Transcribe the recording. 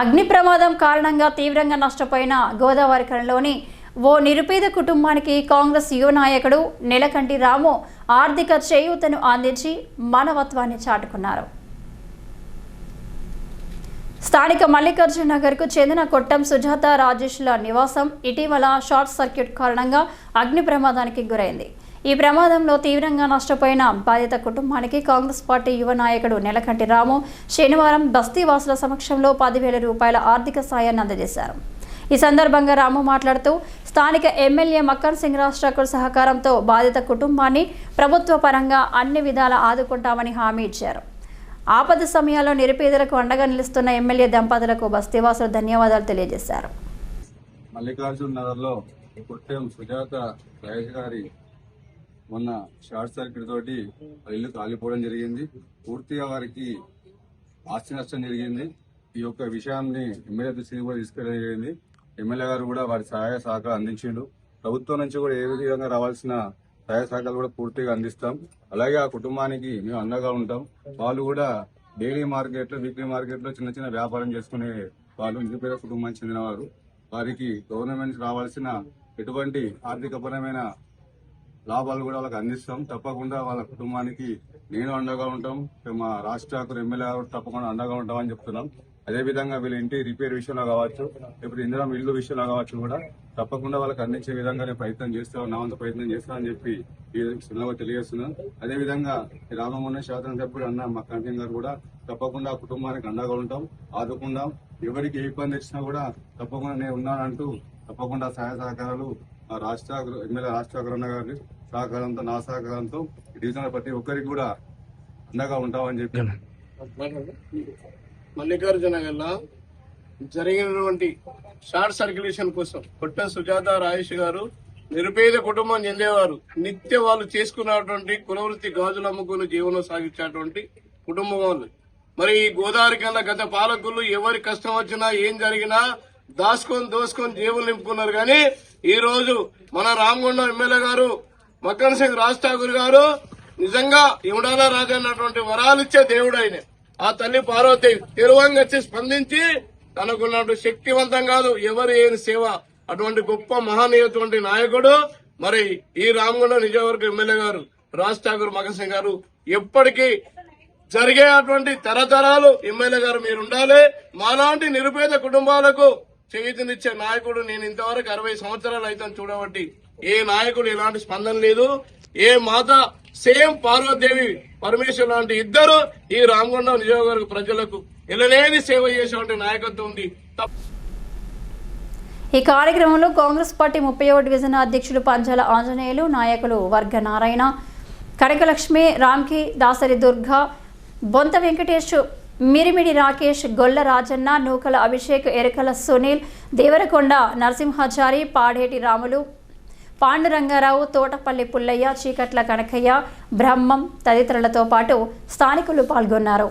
అగ్ని ప్రమాదం కారణంగా తీవ్రంగా నష్టపోయిన గోదావరి కరంలోని ఓ నిరుపేద కుటుంబానికి కాంగ్రెస్ యువ నాయకుడు నెలకంటి రాము ఆర్థిక చేయూతను అందించి మానవత్వాన్ని చాటుకున్నారు. స్థానిక మల్లికార్జున నగర్కు చెందిన కొట్టం సుజాత రాజేష్ల నివాసం ఇటీవల షార్ట్ సర్క్యూట్ కారణంగా అగ్ని ప్రమాదానికి గురైంది. ఈ ప్రమాదంలో తీవ్రంగా నష్టపోయిన బాధిత కుటుంబానికి కాంగ్రెస్ పార్టీ యువ నాయకుడు నెలకంటి రాము శనివారం బస్తీవాసుల సమక్షంలో పదివేల రూపాయల ఆర్థిక సాయాన్ని అందజేశారు. ఈ సందర్భంగా రాము మాట్లాడుతూ స్థానిక ఎమ్మెల్యే మక్కర్ సింగ్ రాజ్ సహకారంతో బాధిత కుటుంబాన్ని ప్రభుత్వ పరంగా అన్ని విధాలా ఆదుకుంటామని హామీ ఇచ్చారు. ఆపద సమయాల్లో నిరుపేదలకు అండగా నిలుస్తున్న ఎమ్మెల్యే దంపతులకు బస్తీవాసులు ధన్యవాదాలు తెలియజేశారు. మల్లికార్జున నగర్లో కొట్టెం సుజాత గారి మొన్న షార్ట్ సర్క్యూట్ తోటి ఇల్లు కాలిపోవడం జరిగింది. పూర్తిగా వారికి ఆస్తి నష్టం జరిగింది. ఈ యొక్క విషయాన్ని ఎమ్మెల్యే దృష్టికి కూడా తీసుకెళ్ళడం జరిగింది. ఎమ్మెల్యే గారు కూడా వారి సహాయ సహకారం అందించిండు. ప్రభుత్వం నుంచి కూడా ఏ విధంగా రావాల్సిన సహాయ సహకారాలు కూడా పూర్తిగా అందిస్తాం. అలాగే ఆ కుటుంబానికి మేము అండగా ఉంటాం. వాళ్ళు కూడా డైలీ మార్కెట్లో వీక్లీ మార్కెట్లో చిన్న చిన్న వ్యాపారం చేసుకునే వాళ్ళు నిరుపేద కుటుంబానికి చెందినవారు. వారికి గవర్నమెంట్ రావాల్సిన ఎటువంటి ఆర్థికపరమైన లాభాలు కూడా వాళ్ళకి అందిస్తాం. తప్పకుండా వాళ్ళ కుటుంబానికి నేను అండగా ఉంటాం. మా రాష్ట్ర ఎమ్మెల్యే గారు తప్పకుండా అండగా ఉంటామని చెప్తున్నాం. అదేవిధంగా వీళ్ళ ఇంటి రిపేర్ విషయంలో కావచ్చు ఇప్పుడు ఇందిరా ఇల్లు విషయంలో కావచ్చు కూడా తప్పకుండా వాళ్ళకి అందించే విధంగా ప్రయత్నం చేస్తాను నా వంతు ప్రయత్నం చేస్తానని చెప్పి ఈ సందర్భంగా తెలియజేస్తున్నాను అదేవిధంగా ఈ రామమోహన్ శాసనసభ్యుడు అన్న మా కంటెన్ గారు కూడా తప్పకుండా కుటుంబానికి అండగా ఉంటాం. ఆదుకుందాం. ఎవరికి ఏ ఇబ్బంది వచ్చినా కూడా తప్పకుండా నేను ఉన్నానంటూ తప్పకుండా సహాయ సహకారాలు రాష్ట్ర ఎమ్మెల్యే రాష్ట్ర అన్న గారి సహకారంతో నా సహకారంతో ఈ డివిజన్ ప్రతి ఒక్కరికి కూడా అండగా ఉంటామని చెప్పి మల్లికార్జున గల్ల జరిగినటువంటి షార్ట్ సర్క్యులేషన్ కోసం కొట్ట సుజాత రాజేష్ గారు నిరుపేద కుటుంబం చెందేవారు నిత్య వాళ్ళు చేసుకున్నటువంటి కులవృత్తి గాజులు అమ్ముకుని జీవనం సాగించేటువంటి కుటుంబం వాళ్ళు. మరి ఈ గోదావరి కన్నా గత పాలకులు ఎవరి కష్టం వచ్చినా ఏం జరిగినా దాచుకొని దోసుకొని జేబులు నింపుకున్నారు కానీ ఈ రోజు మన రామగుండ ఎమ్మెల్యే గారు మక్కన్ సింగ్ రాజ్ ఠాకూర్ గారు నిజంగా ఇవిడాల రాజు అన్నటువంటి వరాలిచ్చే దేవుడు ఆయన. ఆ తల్లి పార్వతి తిరువంగా వచ్చి స్పందించి తనకున్నటువంటి శక్తివంతం కాదు ఎవరు ఏని సేవ. అటువంటి గొప్ప మహానీయటువంటి నాయకుడు మరి ఈ రామగుండ నిజవర్గ ఎమ్మెల్యే గారు రాజ్ ఠాకూర్ మగన్ సింగ్ గారు ఎప్పటికీ జరిగే అటువంటి తరతరాలు ఎమ్మెల్యే గారు మీరు ఉండాలి. మాలాంటి నిరుపేద కుటుంబాలకు చేతినిచ్చే నాయకుడు నేను ఇంతవరకు అరవై సంవత్సరాలు అయితే చూడబట్టి ఏ నాయకుడు ఎలాంటి స్పందన లేదు. ఏ మాత సేమ్ పార్వతీదేవి పరమేశ్వర్ లాంటి ఇద్దరు ఈ రామగుండం నియోజకవర్గ ప్రజలకు ఎలలేని సేవ చేసేటువంటి నాయకత్వం ఉంది. ఈ కార్యక్రమంలో కాంగ్రెస్ పార్టీ ముప్పై డివిజన్ అధ్యక్షులు పంచాల ఆంజనేయులు నాయకులు వర్గ నారాయణ కనకలక్ష్మి రామ్కి దాసరి దుర్గ బొంత వెంకటేష్ మిరిమిడి రాకేష్ గొల్ల రాజన్న నూకల అభిషేక్ ఎరకల సునీల్ దేవరకొండ నరసింహాచారి పాడేటి రాములు పాండురంగారావు తోటపల్లి పుల్లయ్య చీకట్ల కనకయ్య బ్రహ్మం తదితరులతో పాటు స్థానికులు పాల్గొన్నారు.